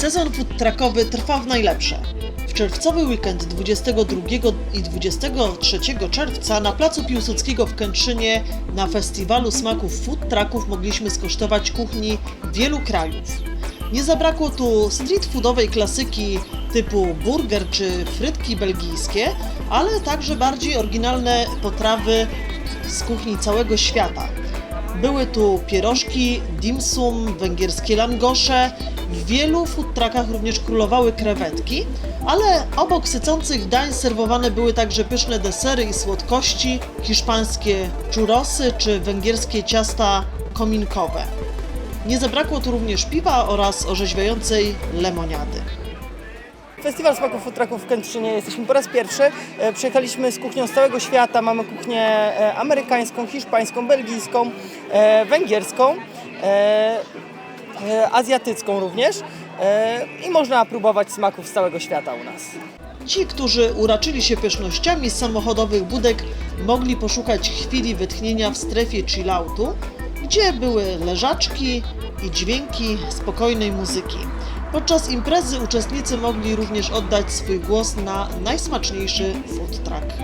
Sezon food truckowy trwa w najlepsze. W czerwcowy weekend 22 i 23 czerwca na placu Piłsudskiego w Kętrzynie na festiwalu smaków food trucków mogliśmy skosztować kuchni wielu krajów. Nie zabrakło tu street foodowej klasyki typu burger czy frytki belgijskie, ale także bardziej oryginalne potrawy z kuchni całego świata. Były tu pierożki, dim sum, węgierskie langosze. W wielu food truckach również królowały krewetki, ale obok sycących dań serwowane były także pyszne desery i słodkości, hiszpańskie churrosy czy węgierskie ciasta kominkowe. Nie zabrakło tu również piwa oraz orzeźwiającej lemoniady. Festiwal Smaków Food Trucków w Kętrzynie jesteśmy po raz pierwszy. E, Przyjechaliśmy z kuchnią z całego świata. Mamy kuchnię e, amerykańską, hiszpańską, belgijską, e, węgierską, azjatycką również. I można próbować smaków z całego świata u nas. Ci, którzy uraczyli się pysznościami z samochodowych budek, mogli poszukać chwili wytchnienia w strefie chilloutu, gdzie były leżaczki i dźwięki spokojnej muzyki. Podczas imprezy uczestnicy mogli również oddać swój głos na najsmaczniejszy food truck.